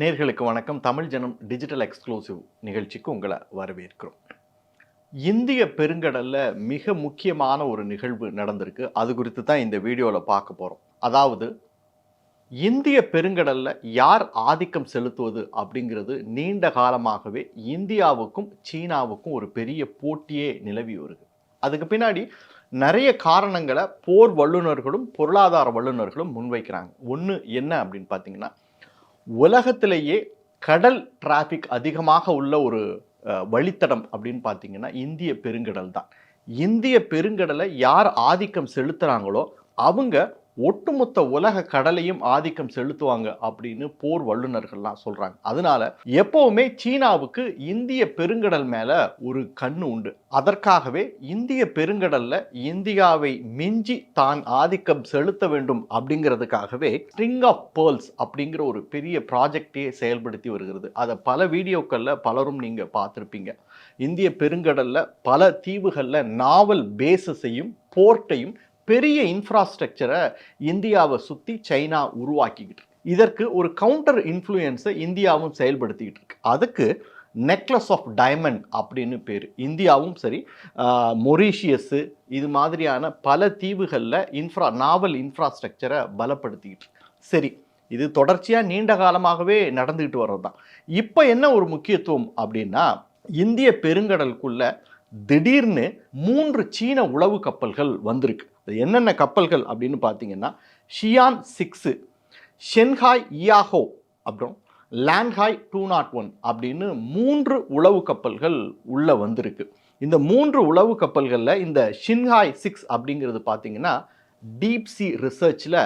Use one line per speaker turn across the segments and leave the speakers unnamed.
நேர்களுக்கு வணக்கம். தமிழ் ஜனம் டிஜிட்டல் எக்ஸ்க்ளூசிவ் நிகழ்ச்சிக்கு உங்களை வரவேற்கிறோம். இந்திய பெருங்கடலில் மிக முக்கியமான ஒரு நிகழ்வு நடந்திருக்கு. அது குறித்து தான் இந்த வீடியோவில் பார்க்க போகிறோம் அதாவது இந்திய பெருங்கடலில் யார் ஆதிக்கம் செலுத்துவது அப்படிங்கிறது நீண்ட காலமாகவே இந்தியாவுக்கும் சீனாவுக்கும் ஒரு பெரிய போட்டியே நிலவி வருது. அதுக்கு பின்னாடி நிறைய காரணங்களை போர் வல்லுநர்களும் பொருளாதார வல்லுநர்களும் முன்வைக்கிறாங்க. ஒன்று என்ன அப்படின்னு பார்த்தீங்கன்னா உலகத்திலேயே கடல் டிராஃபிக் அதிகமாக உள்ள ஒரு வழித்தடம் அப்படின்னு பார்த்தீங்கன்னா இந்திய பெருங்கடல் தான் இந்திய பெருங்கடலை யார் ஆதிக்கம் செலுத்துகிறாங்களோ அவங்க ஒட்டுமொத்த உலக கடலையும் ஆதிக்கம் செலுத்துவாங்க அப்படின்னு போர் வல்லுநர்கள்லாம் சொல்கிறாங்க அதனால எப்போவுமே சீனாவுக்கு இந்திய பெருங்கடல் மேலே ஒரு கண்ணு உண்டு. அதற்காகவே இந்திய பெருங்கடலில் இந்தியாவை மிஞ்சி தான் ஆதிக்கம் செலுத்த வேண்டும் அப்படிங்கிறதுக்காகவே ஸ்ட்ரிங் ஆஃப் பேர்ல்ஸ் அப்படிங்கிற ஒரு பெரிய ப்ராஜெக்டையே செயல்படுத்தி வருகிறது. அதை பல வீடியோக்களில் பலரும் நீங்கள் பார்த்துருப்பீங்க. இந்திய பெருங்கடலில் பல தீவுகளில் நாவல் பேசஸையும் போர்ட்டையும் பெரிய இன்ஃப்ராஸ்ட்ரக்சரை இந்தியாவை சுற்றி சைனா உருவாக்கிக்கிட்டு இருக்கு. இதற்கு ஒரு கவுண்டர் இன்ஃப்ளூயன்ஸை இந்தியாவும் செயல்படுத்திக்கிட்டு இருக்கு அதுக்கு நெக்லஸ் ஆஃப் டைமண்ட் அப்படின்னு பேர் இந்தியாவும் சரி மொரீஷியஸு இது மாதிரியான பல தீவுகளில் இன்ஃப்ரா நாவல் இன்ஃப்ராஸ்ட்ரக்சரை பலப்படுத்திக்கிட்டு இருக்கு. சரி இது தொடர்ச்சியாக நீண்ட காலமாகவே நடந்துக்கிட்டு வர்றது தான் இப்போ என்ன ஒரு முக்கியத்துவம் அப்படின்னா இந்திய பெருங்கடலுக்குள்ள திடீர்னு மூன்று சீன உளவு கப்பல்கள் வந்திருக்கு என்னென்ன கப்பல்கள் அப்படின்னு பார்த்தீங்கன்னா ஷியான் சிக்ஸு ஷென்ஹாய் இயாஹோ அப்புறம் லேண்ட்ஹாய் டூ நாட் ஒன் அப்படின்னு மூன்று உளவு கப்பல்கள் உள்ளே வந்திருக்கு. இந்த மூன்று உளவு கப்பல்களில் இந்த ஷின்ஹாய் சிக்ஸ் அப்படிங்கிறது பார்த்தீங்கன்னா டீப் சி ரிசர்ச்சில்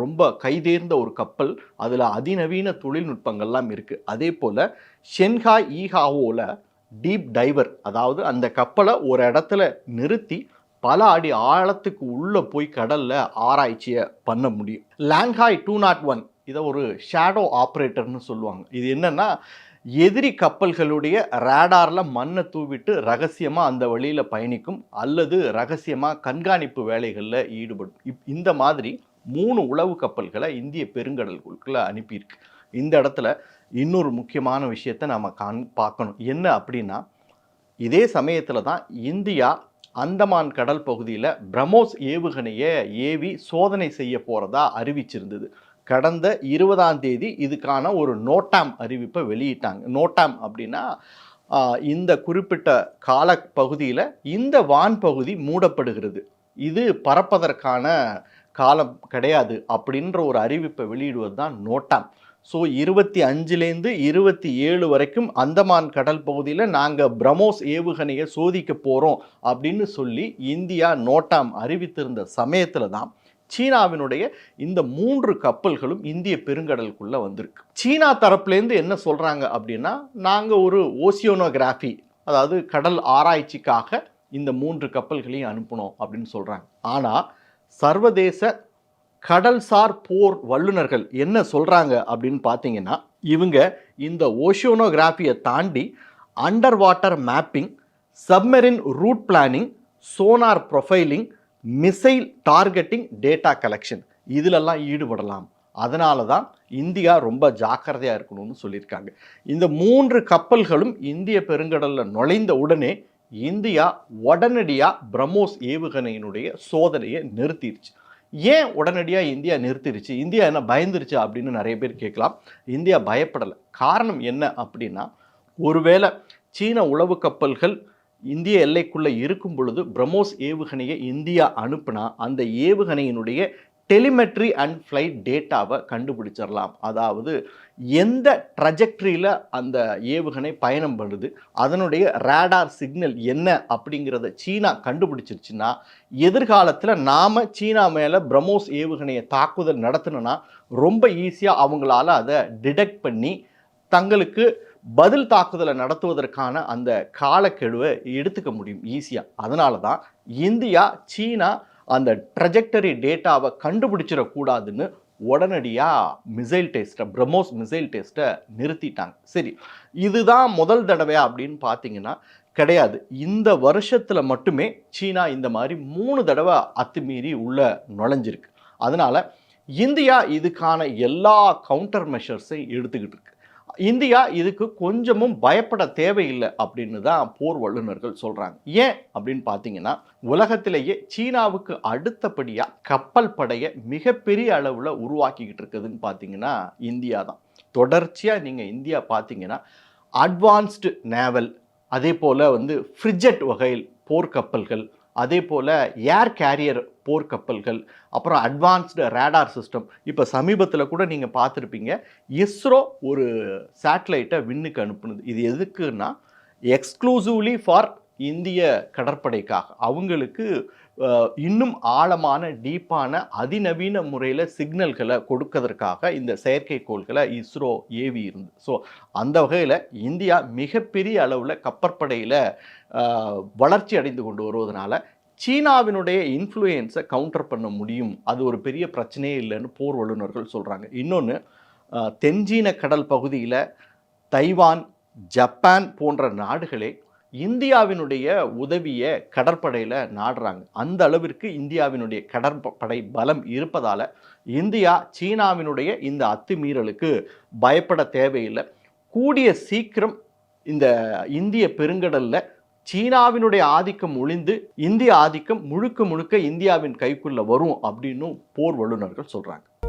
ரொம்ப கைதேர்ந்த ஒரு கப்பல். அதில் அதிநவீன தொழில்நுட்பங்கள்லாம் இருக்குது அதே போல் ஷென்ஹாய் ஈஹாவோவில் டீப் டைவர் அதாவது அந்த கப்பலை ஒரு இடத்துல நிறுத்தி பல அடி ஆழத்துக்கு உள்ளே போய் கடலில் ஆராய்ச்சியை பண்ண முடியும். லேங்காய் டூ நாட் ஒன் இதை ஒரு ஷேடோ ஆப்ரேட்டர்னு சொல்லுவாங்க. இது என்னென்னா எதிரி கப்பல்களுடைய ரேடாரில் மண்ணை தூவிட்டு ரகசியமாக அந்த வழியில் பயணிக்கும் அல்லது ரகசியமாக கண்காணிப்பு வேலைகளில் ஈடுபடும். இப் இந்த மாதிரி மூணு உளவு கப்பல்களை இந்திய பெருங்கடல்களுக்குள்ளே அனுப்பியிருக்கு. இந்த இடத்துல இன்னொரு முக்கியமான விஷயத்தை நம்ம காண் பார்க்கணும். என்ன அப்படின்னா இதே சமயத்தில் தான் இந்தியா அந்தமான் கடல் பகுதியில் பிரம்மோஸ் ஏவுகணையை ஏவி சோதனை செய்ய போகிறதா அறிவிச்சிருந்தது. கடந்த இருபதாம் தேதி இதுக்கான ஒரு நோட்டாம் அறிவிப்பை வெளியிட்டாங்க. நோட்டாம் அப்படின்னா இந்த குறிப்பிட்ட கால பகுதியில் இந்த வான் பகுதி மூடப்படுகிறது. இது பறப்பதற்கான காலம் கிடையாது அப்படின்ற ஒரு அறிவிப்பை வெளியிடுவது தான் நோட்டாம். ஸோ இருபத்தி அஞ்சுலேருந்து இருபத்தி ஏழு வரைக்கும் அந்தமான் கடல் பகுதியில் நாங்கள் பிரம்மோஸ் ஏவுகணையை சோதிக்க போகிறோம் அப்படின்னு சொல்லி இந்தியா நோட்டாம் அறிவித்திருந்த சமயத்தில் தான் சீனாவினுடைய இந்த மூன்று கப்பல்களும் இந்திய பெருங்கடலுக்குள்ளே வந்திருக்கு. சீனா தரப்புலேருந்து என்ன சொல்கிறாங்க அப்படின்னா நாங்கள் ஒரு ஓசியோனோகிராஃபி அதாவது கடல் ஆராய்ச்சிக்காக இந்த மூன்று கப்பல்களையும் அனுப்பணும் அப்படின்னு சொல்கிறாங்க ஆனால் சர்வதேச கடல்சார் போர் வல்லுநர்கள் என்ன சொல்கிறாங்க அப்படின்னு பார்த்தீங்கன்னா இவங்க இந்த ஓஷியோனோகிராஃபியை தாண்டி under water mapping submarine route planning sonar profiling missile targeting data collection. இதிலெல்லாம் ஈடுபடலாம். அதனால தான் இந்தியா ரொம்ப ஜாக்கிரதையாக இருக்கணும்னு சொல்லியிருக்காங்க. இந்த மூன்று கப்பல்களும் இந்திய பெருங்கடலில் நுழைந்த உடனே இந்தியா உடனடியாக பிரம்மோஸ் ஏவுகணையினுடைய சோதனையை நிறுத்திடுச்சு ஏன் உடனடியாக இந்தியா நிறுத்திடுச்சு இந்தியா என்ன பயந்துருச்சு அப்படின்னு நிறைய பேர் கேட்கலாம். இந்தியா பயப்படலை. காரணம் என்ன அப்படின்னா ஒருவேளை சீன உளவு கப்பல்கள் இந்திய எல்லைக்குள்ளே இருக்கும் பொழுது பிரம்மோஸ் ஏவுகணையை இந்தியா அனுப்புனா அந்த ஏவுகணையினுடைய டெலிமெட்ரி அண்ட் ஃப்ளைட் டேட்டாவை கண்டுபிடிச்சிடலாம். அதாவது எந்த ட்ரஜெக்ட்ரியில் அந்த ஏவுகணை பயணம் பண்ணுது அதனுடைய ரேடார் சிக்னல் என்ன அப்படிங்கிறத சீனா கண்டுபிடிச்சிருச்சுன்னா எதிர்காலத்தில் நாம் சீனா மேலே பிரம்மோஸ் ஏவுகணையை தாக்குதல் நடத்தணும்னா ரொம்ப ஈஸியாக அவங்களால அதை டிடெக்ட் பண்ணி தங்களுக்கு பதில் தாக்குதலை நடத்துவதற்கான அந்த காலக்கெடுவை எடுத்துக்க முடியும் ஈஸியாக அதனால தான் இந்தியா சீனா அந்த ட்ரஜெக்டரி டேட்டாவை கண்டுபிடிச்சிடக்கூடாதுன்னு உடனடியாக மிசைல் டெஸ்ட்டை பிரம்மோஸ் மிசைல் டெஸ்ட்டை நிறுத்திட்டாங்க. சரி இதுதான் முதல் தடவை அப்படின்னு பார்த்தீங்கன்னா கிடையாது. இந்த வருஷத்தில் மட்டுமே சீனா இந்த மாதிரி மூணு தடவை அத்துமீறி உள்ளே நுழைஞ்சிருக்கு. அதனால் இந்தியா இதுக்கான எல்லா கவுண்டர் மெஷர்ஸையும் எடுத்துக்கிட்டு இருக்கு. இந்தியா இதுக்கு கொஞ்சமும் பயப்பட தேவையில்லை அப்படின்னு தான் போர் வல்லுநர்கள் சொல்கிறாங்க ஏன் அப்படின்னு பார்த்தீங்கன்னா உலகத்திலேயே சீனாவுக்கு அடுத்தபடியாக கப்பல் படையை மிகப்பெரிய அளவில் உருவாக்கிக்கிட்டு இருக்குதுன்னு பார்த்தீங்கன்னா இந்தியா தான். தொடர்ச்சியாக நீங்கள் இந்தியா பார்த்தீங்கன்னா அட்வான்ஸ்டு நேவல் அதே போல் வந்து ஃப்ரிட்ஜெட் வகையில் போர்க்கப்பல்கள் அதே போல் ஏர் கேரியர் போர்க்கப்பல்கள் அப்புறம் அட்வான்ஸ்டு ரேடார் சிஸ்டம் இப்போ சமீபத்தில் கூட நீங்கள் பார்த்துருப்பீங்க இஸ்ரோ ஒரு சேட்டலைட்டை விண்ணுக்கு அனுப்புனது. இது எதுக்குன்னா எக்ஸ்க்ளூசிவ்லி ஃபார் இந்திய கடற்படைக்காக. அவங்களுக்கு இன்னும் ஆழமான டீப்பான அதிநவீன முறையில் சிக்னல்களை கொடுக்கறதற்காக இந்த செயற்கைக்கோள்களை இஸ்ரோ ஏவி இருந்து ஸோ அந்த வகையில் இந்தியா மிகப்பெரிய அளவில் கப்பற்படையில் வளர்ச்சி அடைந்து கொண்டு வருவதனால சீனாவினுடைய இன்ஃப்ளூயன்ஸை கவுண்டர் பண்ண முடியும். அது ஒரு பெரிய பிரச்சனையே இல்லைன்னு போர் வல்லுநர்கள் சொல்கிறாங்க இன்னொன்று தென்சீன கடல் பகுதியில் தைவான் ஜப்பான் போன்ற நாடுகளே இந்தியாவினுடைய உதவியை கடற்படையில் நாடுறாங்க. அந்த அளவிற்கு இந்தியாவினுடைய கடற்படை பலம் இருப்பதால் இந்தியா சீனாவினுடைய இந்த அத்துமீறலுக்கு பயப்பட தேவையில்லை. கூடிய சீக்கிரம் இந்த இந்திய பெருங்கடலில் சீனாவினுடைய ஆதிக்கம் ஒளிந்து இந்திய ஆதிக்கம் முழுக்க முழுக்க இந்தியாவின் கைக்குள்ளே வரும் அப்படின்னு போர் வல்லுநர்கள் சொல்கிறாங்க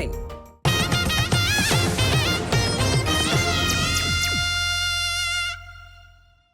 fine